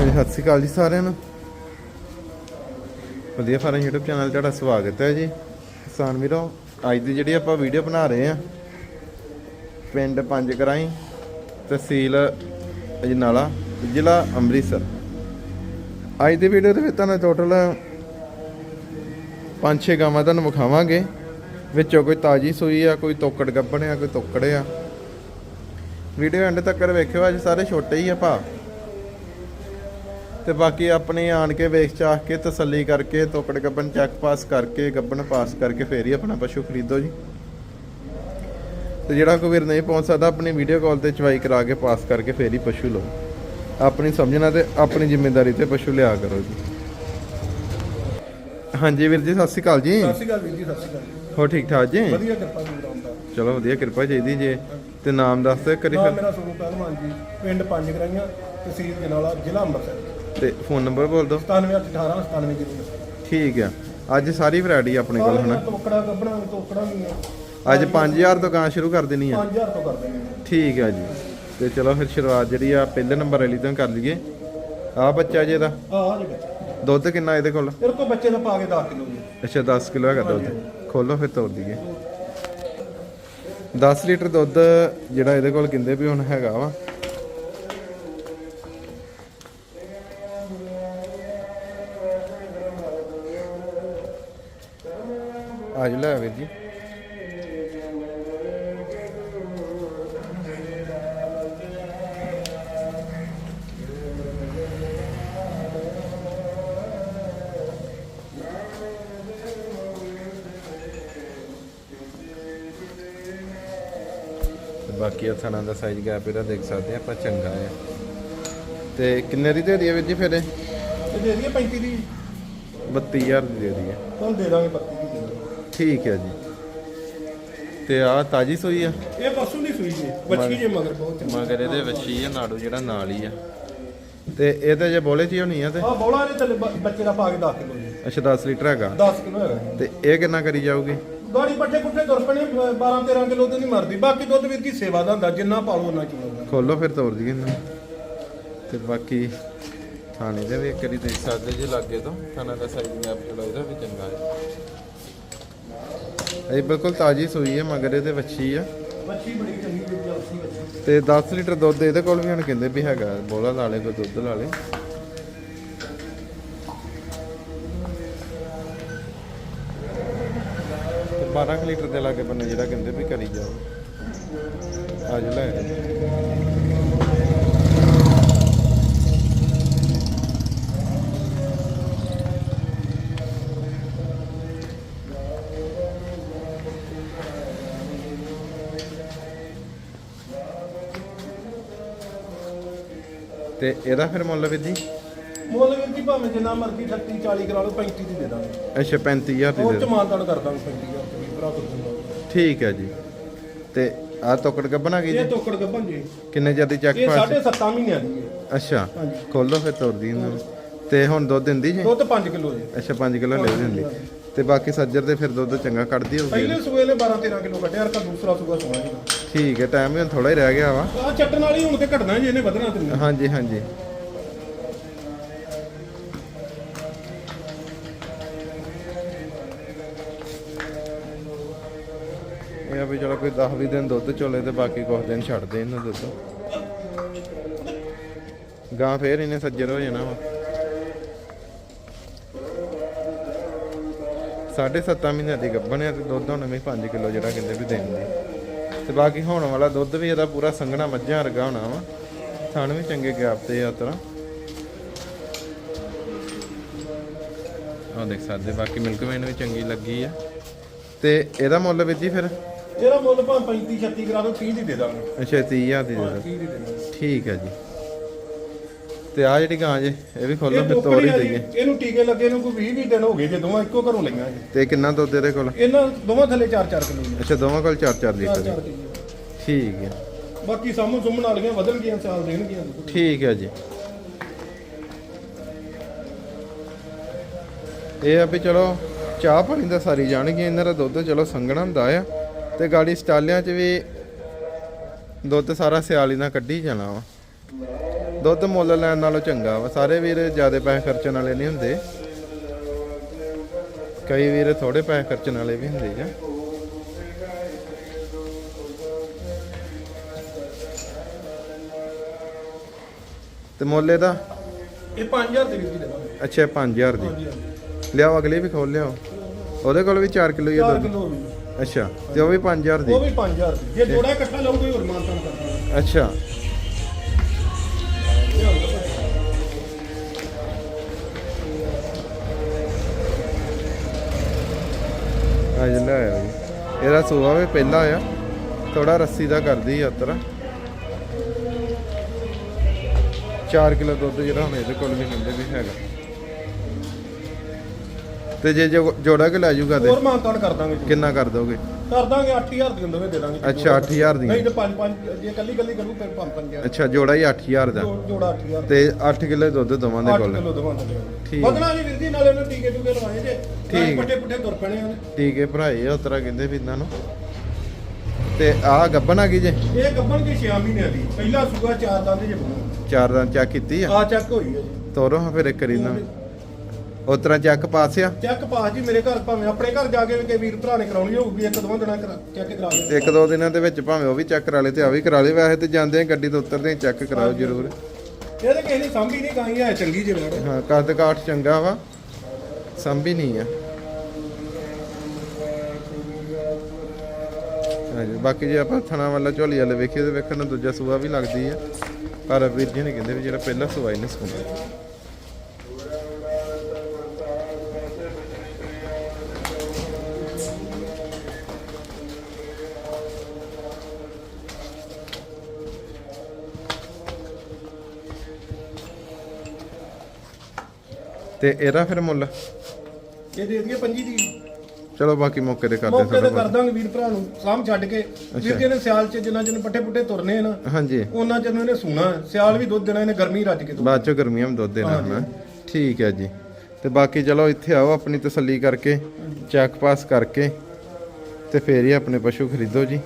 ਹਾਂਜੀ ਸਤਿ ਸ਼੍ਰੀ ਅਕਾਲ ਜੀ ਸਾਰਿਆਂ ਨੂੰ। ਵਧੀਆ ਫਾਰਮ YouTube ਚੈਨਲ ਤੁਹਾਡਾ ਸਵਾਗਤ ਹੈ ਜੀ। ਕਿਸਾਨ ਵੀਰੋ, ਅੱਜ ਦੀ ਜਿਹੜੀ ਆਪਾਂ ਵੀਡੀਓ ਬਣਾ ਰਹੇ ਆ ਪਿੰਡ ਪੰਜ ਕਰਾਈ ਤਹਿਸੀਲ ਅਜਨਾਲਾ, ਜ਼ਿਲ੍ਹਾ ਅੰਮ੍ਰਿਤਸਰ। ਅੱਜ ਦੀ ਵੀਡੀਓ ਦੇ ਵਿੱਚ ਤੁਹਾਨੂੰ ਟੋਟਲ ਪੰਜ ਛੇ ਗਾਵਾਂ ਤੁਹਾਨੂੰ ਵਿਖਾਵਾਂਗੇ। ਵਿੱਚੋਂ ਕੋਈ ਤਾਜੀ ਸੂਈ ਆ, ਕੋਈ ਤੋਕੜ ਗੱਬਣ ਆ, ਕੋਈ ਤੋਕੜ ਆ। ਵੀਡੀਓ ਐਂਡ ਤੱਕ ਵੇਖਿਓ, ਅੱਜ ਸਾਰੇ ਛੋਟੇ ਹੀ ਆ ਭਾ। ਤੇ ਬਾਕੀ ਆਪਣੀ ਆਣ ਕੇ ਵੇਖ ਚਾਖ ਕੇ ਤਸੱਲੀ ਕਰਕੇ ਤੋਕੜ ਗੱਬਨ ਚੈੱਕ ਪਾਸ ਕਰਕੇ ਗੱਬਨ ਪਾਸ ਕਰਕੇ ਫੇਰ ਹੀ ਆਪਣਾ ਪਸ਼ੂ ਖਰੀਦੋ ਜੀ। ਤੇ ਜਿਹੜਾ ਕੋਈ ਵੀਰ ਨਹੀਂ ਪਹੁੰਚ ਸਕਦਾ ਆਪਣੀ ਵੀਡੀਓ ਕਾਲ ਤੇ ਚਵਾਈ ਕਰਾ ਕੇ ਪਾਸ ਕਰਕੇ ਫੇਰ ਹੀ ਪਸ਼ੂ ਲਓ। ਆਪਣੀ ਸਮਝਣਾ ਤੇ ਆਪਣੀ ਜ਼ਿੰਮੇਵਾਰੀ ਤੇ ਪਸ਼ੂ ਲਿਆ ਕਰੋ ਜੀ। ਹਾਂਜੀ ਵੀਰ ਜੀ ਸਤਿ ਸ਼੍ਰੀ ਅਕਾਲ ਜੀ। ਸਤਿ ਸ਼੍ਰੀ ਅਕਾਲ ਵੀਰ ਜੀ ਸਤਿ ਸ਼੍ਰੀ ਅਕਾਲ। ਹੋ ਠੀਕ ਠਾਕ ਜੀ? ਵਧੀਆ ਕਿਰਪਾ ਜੀ ਰਾਮ ਦਾ। ਚਲੋ ਵਧੀਆ ਕਿਰਪਾ ਚਾਹੀਦੀ ਜੀ। ਤੇ ਨਾਮ ਦੱਸ ਦਿਓ ਕਰੀ ਫਿਰ। ਮੇਰਾ ਸੋਨੂ ਪਹਿਲਵਾਨ ਜੀ ਪਿੰਡ ਪੰਜ ਗਰਾਈਆਂ ਤਹਿਸੀਲ ਜਨਾਲਾ ਜ਼ਿਲ੍ਹਾ ਅੰਮ੍ਰਿਤਸਰ। ਤੇ ਫੋਨ ਨੰਬਰ ਬੋਲ ਦਿਓ। 9718 97 ਠੀਕ ਆ। ਅੱਜ ਸਾਰੀ ਵੈਰਾਈਟੀ ਆਪਣੇ ਕੋਲ ਹਨਾ? ਟੋਕੜਾ ਕੱਢਣਾ ਟੋਕੜਾ ਵੀ ਹੈ ਅੱਜ 5000 ਤੋਂ ਗਾਂ ਸ਼ੁਰੂ ਕਰ ਦੇਣੀ ਆ। 5000 ਤੋਂ ਕਰਦੇ ਨੇ ਠੀਕ ਆ ਜੀ। ਤੇ ਚਲੋ ਫਿਰ ਸ਼ੁਰੂਆਤ ਜਿਹੜੀ ਆ ਪਹਿਲੇ ਨੰਬਰ ਵਾਲੀ ਤੋਂ ਕਰ ਲਈਏ। ਆ ਬੱਚਾ ਜੀ ਇਹਦਾ ਆ ਆ ਜੀ ਬੱਚਾ। ਦੁੱਧ ਕਿੰਨਾ ਇਹਦੇ ਕੋਲ? ਇਹਦੇ ਕੋਲ ਬੱਚੇ ਦਾ ਪਾ ਕੇ 10 ਕਿਲੋ ਅੱਛਾ 10 ਕਿਲੋ ਹੈਗਾ ਦੁੱਧ। ਖੋਲੋ ਫਿਰ ਤੋੜ ਦਈਏ। 10 ਲੀਟਰ ਦੁੱਧ ਜਿਹੜਾ ਇਹਦੇ ਕੋਲ ਕਿੰਦੇ ਵੀ ਹੁਣ ਹੈਗਾ ਵਾ? ਆਜ ਲੈ ਵੀਰ ਜੀ। ਬਾਕੀ ਆ ਥਣਾ ਦਾ ਸਾਈਜ਼ ਗੈਪ ਇਹਦਾ ਦੇਖ ਸਕਦੇ ਆ ਆਪਾਂ ਚੰਗਾ ਆ। ਤੇ ਕਿੰਨੇ ਦੀ ਦੇ ਦਈਏ ਵੀਰ ਜੀ ਫਿਰ ਇਹ? ਦੇ ਦਈਏ 35 ਦੀ। 32000 ਦੀ ਦੇ ਦਈਏ। ਤੁਹਾਨੂੰ ਦੇ ਦਾਂਗੇ 32 ਦੀ। ਠੀਕ ਹੈ ਜੀ। ਤੇ ਆ ਤਾਜੀ ਸੂਈ ਆ? ਇਹ ਪਰਸੋਂ ਦੀ ਸੂਈ ਜੀ ਬੱਚੀ ਜੇ ਮਗਰ ਬਹੁਤ ਚੰਗੀ। ਮਗਰ ਇਹਦੇ ਵੱਛੀ ਆ ਨਾੜੂ ਜਿਹੜਾ ਨਾਲ ਹੀ ਆ। ਤੇ ਇਹ ਤੇ ਜੇ ਬੋਲੇ ਚ ਹੋਣੀ ਆ ਤੇ? ਆ ਬੋਲਾ ਨੇ ਥੱਲੇ ਬ- ਬੱਚੇ ਦਾ ਪਾ ਕੇ 10 ਕਿਲੋ ਜੀ। ਅੱਛਾ 10 ਲੀਟਰ ਹੈਗਾ। 10 ਕਿਲੋ ਹੈਗਾ। ਤੇ ਇਹ ਕਿੰਨਾ ਕਰੀ ਜਾਊਗੀ? ਗਾੜੀ ਪੱਠੇ ਪੁੱਠੇ ਪਣੇ 12 13 ਕਿਲੋ ਤੇ ਨਹੀਂ ਮਰਦੀ। ਬਾਕੀ ਦੁੱਧ ਵੀਰ ਕੀ ਸੇਵਾ ਦਾ ਹੁੰਦਾ ਜਿੰਨਾ ਪਾਲੋ ਉਹਨਾਂ ਚੁਣੋਗਾ ਖੋਲੋ ਫਿਰ ਤੋੜ ਦਈਏ ਇਹਨੂੰ। ਤੇ ਬਾਕੀ ਥਾਣੇ ਦੇ ਵੀ ਇੱਕ ਵਾਰੀ ਦੇਖ ਸਕਦੇ ਜੇ ਲੱਗੇ ਤੋਂ। ਥਾਣਾ ਦਾ ਸਾਈਜ਼ ਮੈਪ ਜਿਹੜਾ ਇਹਦਾ ਵੀ ਚੰਗਾ ਹੈ। ਇਹ ਬਿਲਕੁਲ ਤਾਜੀ ਸੂਈ ਹੈ ਮਗਰ ਇਹਦੇ ਵੱਛੀ ਆ। ਬੱਚੀ ਬੜੀ ਚੰਗੀ ਵੀਰ ਜੀ ਅੱਛੀ ਬੱਚੀ ਤੇ 10 ਲੀਟਰ ਦੁੱਧ ਇਹਦੇ ਕੋਲ ਵੀ ਹੁਣ ਕਹਿੰਦੇ ਵੀ ਹੈਗਾ ਬੋਲਾ ਲਾ ਲੇ ਕੋਈ ਦੁੱਧ ਲਾ ਲੇ। ਤੇ 12 ਕੁ ਲੀਟਰ ਦੇ ਲਾਗੇ ਬੰਨੇ ਜਿਹੜਾ ਕਹਿੰਦੇ ਵੀ ਕਰੀ ਜਾਓ। ਅੱਜ ਲੈ ਤੇ ਇਹਦਾ ਫਿਰ ਮੁੱਲ ਵੀ ਜੀ? ਮੁੱਲ ਵੀਰ ਜੀ ਭਾਵੇਂ ਜਿੰਨਾ ਮਰਜ਼ੀ 38 40 ਕਰਾ ਲਓ 35 ਦੀ ਦੇ ਦਾਂਗੇ। ਅੱਛਾ 35000 ਦੀ ਉਹ ਦੇ ਚ ਦਿਓ। ਮਾਨਤਾਨ ਕਰ ਦਾਂਗੇ 35000 ਰੁਪਏ ਭਰਾ ਤੋਂ ਦੂੰਗਾ ਠੀਕ ਹੈ ਜੀ। ਤੇ ਆ ਤੋਕੜ ਗੱਬਣਾ ਗਈ ਇਹ ਜੀ ਟੋਕੜ ਗੱਭਣ ਜੀ। ਕਿੰਨੇ ਜਲਦੀ ਚੈੱਕ ਇਹ ਪਾਸ ਸਾਢੇ ਸੱਤਾਂ ਮਹੀਨਿਆਂ ਦੀ ਹੈ। ਅੱਛਾ ਖੋਲੋ ਫਿਰ ਤੋੜਦੀ ਇਹਨਾਂ ਤੇ ਹੁਣ ਦੁੱਧ ਦਿੰਦੀ ਜੀ? ਦੁੱਧ 5 ਕਿਲੋ ਜੀ। ਅੱਛਾ 5 ਕਿਲੋ ਲੈ ਦਿੰਦੀ। ਤੇ ਬਾਕੀ ਸੱਜਰ ਤੇ ਫਿਰ ਦੁੱਧ ਚੰਗਾ ਕੱਢਦੀ ਹੋਊਗੀ? ਪਹਿਲੇ ਸੂਏ ਨੇ 12 13 ਕਿਲੋ ਕੱਢਿਆ ਰਕਾ ਦੂਸਰਾ ਸੂਆ ਸੋਣਾ ਜੀ। ਠੀਕ ਹੈ ਟਾਈਮ ਵੀ ਥੋੜਾ ਹੀ ਰਹਿ ਗਿਆ ਵਾ। ਆ ਚੱਟਣ ਵਾਲੀ ਹੁਣ ਤੇ ਘਟਣਾ ਜੀ ਇਹਨੇ ਵਧਣਾ ਤੇ ਨਹੀਂ ਹਾਂਜੀ ਹਾਂਜੀ। ਇਹ ਆ ਵੀ ਚਲੋ ਕੋਈ 10 20 ਦਿਨ ਦੁੱਧ ਚੋਲੇ ਤੇ ਬਾਕੀ ਕੁਝ ਦਿਨ ਛੱਡਦੇ ਇਹਨਾਂ ਦੁੱਧ। ਗਾਂ ਫੇਰ ਇਹਨੇ ਸੱਜਰ ਹੋ ਜਾਣਾ ਵਾ। ਸਾਢੇ ਸੱਤਾਂ ਮਹੀਨਿਆਂ ਦੀ ਗੱਭਣ ਆ ਤੇ ਦੁੱਧ ਹੁਣ ਵੀ 5 ਕਿਲੋ ਜਿਹੜਾ ਕਹਿੰਦੇ ਵੀ ਦੇਣਗੇ ਤੇ ਬਾਕੀ ਹੋਣ ਵਾਲਾ ਦੁੱਧ ਵੀ ਇਹਦਾ ਪੂਰਾ ਸੰਘਣਾ ਮੱਝਾਂ ਵਰਗਾ ਹੋਣਾ ਵਾ। ਥਣ ਵੀ ਚੰਗੇ ਗੈਪ ਤੇ ਆ ਤਰ੍ਹਾਂ। ਆਹ ਦੇਖ ਸਕਦੇ ਬਾਕੀ ਮਿਲਕ ਵੇਨ ਵੀ ਚੰਗੀ ਲੱਗੀ ਆ। ਤੇ ਇਹਦਾ ਮੁੱਲ ਵੀ ਜੀ ਫਿਰ? ਇਹਦਾ ਮੁੱਲ ਭਾਵੇਂ 35 36 ਕਰਾ ਲਓ 30 ਦੀ ਦੇ ਦਾਂਗੇ। ਅੱਛਾ 30000 ਦੀ ਦੇ ਦਿਓ 30 ਦੀ ਦੇ ਦਾਂਗੇ। ਠੀਕ ਹੈ ਜੀ। ਤੇ ਆ ਜਿਹੜੀ ਗਾਂ ਜੇ ਇਹ ਵੀ ਖੋਲੋ ਇਹ ਫਿਰ ਤੋੜ ਹੀ ਦਈਏ। ਇਹਨੂੰ ਟੀਕੇ ਲੱਗੇ ਨੂੰ ਕੋਈ 20 20 ਦਿਨ ਹੋ ਗਏ ਜੇ ਦੋਵਾਂ ਇੱਕੋ ਘਰੋਂ ਲਈਆਂ ਜੀ ਤੇ ਕਿੰਨਾ ਦੁੱਧ ਇਹਦੇ ਕੋਲ? ਇਹਨਾਂ ਦੋਵਾਂ ਥੱਲੇ 4-4 ਕਿਲੋ ਅੱਛਾ ਦੋਵਾਂ ਕੋਲ 4-4 ਚਾਰ ਲੀਟਰ ਕਿਲੋ। ਠੀਕ ਹੈ। ਬਾਕੀ ਸਾਹਮਣ ਸੁਮਣ ਵਾਲੀਆਂ ਵਧਣਗੀਆਂ ਸਾਲ ਦੇਣਗੀਆਂ। ਠੀਕ ਹੈ ਜੀ। ਇਹ ਆ ਵੀ ਚਲੋ ਚਾਹ ਪਾਣੀ ਦਾ ਸਾਰੀ ਜਾਣਗੇ ਇਹਨਾਂ ਦਾ ਦੁੱਧ ਚਲੋ ਸੰਘਣਾ ਹੁੰਦਾ ਆ। ਤੇ ਗਾੜੀ ਸਟਾਲਿਆਂ 'ਚ ਵੀ ਦੁੱਧ ਸਾਰਾ ਸਿਆਲੀ ਨਾਲ ਕੱਢੀ ਜਾਣਾ ਵਾ। ਦੁੱਧ ਮੁੱਲ ਲੈਣ ਨਾਲੋਂ ਚੰਗਾ ਵਾ। ਸਾਰੇ ਵੀਰ ਜ਼ਿਆਦਾ ਪੈਸੇ ਖਰਚਣ ਵਾਲੇ ਨਹੀਂ ਹੁੰਦੇ। ਕਈ ਵੀਰ ਥੋੜੇ ਪੈਸੇ ਖਰਚਣ ਵਾਲੇ ਵੀ ਹੁੰਦੇ ਆ। ਤੇ ਮੁੱਲ ਇਹਦਾ? ਇਹ 5000 ਦੇ ਦੇਵਾਂਗੇ ਅੱਛਾ 5000 ਦੀ। ਲਿਆਓ ਅਗਲੇ ਵੀ ਖੋਲ ਲਿਆਓ। ਉਹਦੇ ਕੋਲ ਵੀ 4 ਕਿਲੋ ਹੀ ਆ 4 ਦੁੱਧ? ਕਿਲੋ ਅੱਛਾ ਤੇ ਉਹ ਵੀ 5000 ਦੀ। ਉਹ ਵੀ 5000 ਦੀ। ਜੇ ਜੋੜਾ ਇਕੱਠਾ ਲਓਗੇ ਹੋਰ ਮਾਨਤਾਨ ਕਰਦਾ ਅੱਛਾ। ਅੱਜ ਲੈ ਆਇਆ ਜੀ। ਇਹਦਾ ਸੂਆ ਵੀ ਪਹਿਲਾ ਆ ਥੋੜਾ ਰੱਸੀ ਦਾ ਕਰਦੀ ਯਾਤਰਾ। ਉਤਰਾ 4 ਕਿਲੋ ਦੁੱਧ ਜਿਹੜਾ ਹੁਣ ਇਹਦੇ ਕੋਲ ਵੀ ਕਹਿੰਦੇ ਵੀ ਹੈਗਾ। ਤੇ ਜੇ ਜੋ- ਜੋੜਾ ਕਿ ਲੈ ਜਾਊਗਾ ਤੇ ਹੋਰ ਮਾਨਤਾਨ ਕਰ ਦਾਂਗੇ ਜੀ। ਕਿੰਨਾ ਕਰ ਦੋਗੇ? ਕਰ ਦਾਂਗੇ 8000 ਦੇ ਦੋਵੇਂ ਦੇ ਦਾਂਗੇ ਜੀ। ਅੱਛਾ 8000 ਨਹੀਂ ਦੀਆਂ ਤੇ 5 5 ਜੇ ਕੱਲੀ ਕੱਲੀ ਕਰੂ ਫਿਰ 5 5000 ਅੱਛਾ ਜੋੜਾ ਹੀ 8000 ਦਾ। ਜੋੜਾ 8000 ਤੇ 8 ਕਿਲੋ ਦੁੱਧ ਦੋਵਾਂ ਦੇ 8 ਕੋਲ। ਕਿਲੋ ਦਵਾਂ ਦੇ ਠੀਕ। ਵਧਣਾ ਜੀ ਵੀਰ ਜੀ ਨਾਲੇ ਉਹਨੇ ਟੀਕੇ ਟੂਕੇ ਲਵਾਏ ਜੇ। ਠੀਕ। ਪੱਟੇ ਪੁੱਟੇ ਤੁਰ ਪੈਣੇ ਉਹਨੇ। ਟੀਕੇ ਭਰਾਏ ਆ ਉਤਰਾ ਕਹਿੰਦੇ ਵੀ ਇਹਨਾਂ ਨੂੰ। ਤੇ ਆਹ ਗੱਬਨ ਆ ਗਈ ਜੇ? ਇਹ ਗੱਬਣ ਕੇ 6 ਮਹੀਨਿਆਂ ਦੀ? ਪਹਿਲਾ ਸੂਆ ਚਾਰ ਦੰਦ ਜੇ ਬਣੂ ਚਾਰ ਦਿਨ ਚੈੱਕ ਕੀਤੀ ਆ? ਆ ਚੱਕ ਹੋਈ ਹੈ ਜੀ। ਤੋਰੋ ਹਾਂ ਫਿਰ ਇੱਕ ਵਾਰੀ ਇਹਨਾਂ ਉਤਰਾ ਚੈੱਕ ਪਾਸ ਆ? ਚੱਕ ਪਾਸ ਜੀ ਮੇਰੇ ਘਰ ਭਾਵੇਂ ਆਪਣੇ ਘਰ ਜਾ ਕੇ ਵੀ ਕਿ ਵੀਰ ਭਰਾ ਨੇ ਕਰਾਉਣੀ ਹੋਊਗੀ ਇੱਕ ਦੋਵਾਂ ਦਿਨਾਂ ਕਰਾ ਚੈੱਕ ਕਰਾ ਦੇ ਇੱਕ ਦੋ ਦਿਨਾਂ ਦੇ ਵਿੱਚ ਭਾਵੇਂ ਉਹ ਵੀ ਚੈੱਕ ਕਰਾ ਲੇ ਤੇ ਆ ਵੀ ਕਰਾ ਲੇ ਵੈਸੇ ਤੇ ਜਾਂਦੇ ਆ ਗੱਡੀ ਤੋਂ ਉਤਰਦੇ ਚੈੱਕ ਕਰਾਓ ਜ਼ਰੂਰ। ਇਹ ਤਾਂ ਕਿਸੇ ਨੇ ਸੰਭੀ ਨਹੀਂ ਗਾਈ ਹੈ ਚੰਗੀ ਜਿਹੀ ਬੈਠ ਹਾਂ ਕੱਦ ਕਾਠ ਚੰਗਾ ਵਾ ਸੰਭੀ ਨਹੀਂ ਆ। ਹਾਂਜੀ ਬਾਕੀ ਜੇ ਆਪਾਂ ਥਣਾ ਵਾਲਾ ਝੋਲੀ ਵਾਲੇ ਵੇਖੀਏ ਤੇ ਵੇਖਣ ਨੂੰ ਦੂਜਾ ਸੂਆ ਵੀ ਲੱਗਦੀ ਆ। ਪਰ ਵੀਰ ਜੀ ਨੇ ਕਹਿੰਦੇ ਵੀ ਜਿਹੜਾ ਪਹਿਲਾ ਸੂਆ ਇਹਨੇ ਸੁਣਦਾ ਤੇ ਇਹਦਾ ਫਿਰ ਮੁੱਲ? ਇਹ ਦੇ ਦਈਏ 25 ਦੀ ਚਲੋ ਬਾਕੀ ਮੌਕੇ ਤੇ ਕਰਦੇ ਮੌਕੇ ਤੇ ਕਰ ਦਾਂਗੇ ਵੀਰ ਭਰਾ ਨੂੰ ਸਾਂਭ ਛੱਡ ਕੇ। ਵੀਰ ਜੀ ਨੇ ਸਿਆਲ ਚ ਜਿੰਨਾ ਜਿੰਨ ਪੱਠੇ ਪੁੱਟੇ ਤੁਰਨੇ ਆ ਨਾ ਹਾਂਜੀ। ਉਹਨਾਂ ਚ ਇਹਨੇ ਸੂਣਾ ਹੈ। ਸਿਆਲ ਵੀ ਦੁੱਧ ਦੇਣਾ ਇਹਨੇ ਗਰਮੀ ਰੱਜ ਕੇ ਬਾਅਦ ਚੋਂ ਗਰਮੀਆਂ ਵਿੱਚ ਦੁੱਧ ਦੇਣਾ ਹਨਾ? ਠੀਕ ਹੈ ਜੀ। ਤੇ ਬਾਕੀ ਚਲੋ ਇੱਥੇ ਆਓ ਆਪਣੀ ਤਸੱਲੀ ਕਰਕੇ ਚੈੱਕ ਪਾਸ ਕਰਕੇ ਤੇ ਫੇਰ ਹੀ ਆਪਣੇ ਪਸ਼ੂ ਖਰੀਦੋ ਜੀ।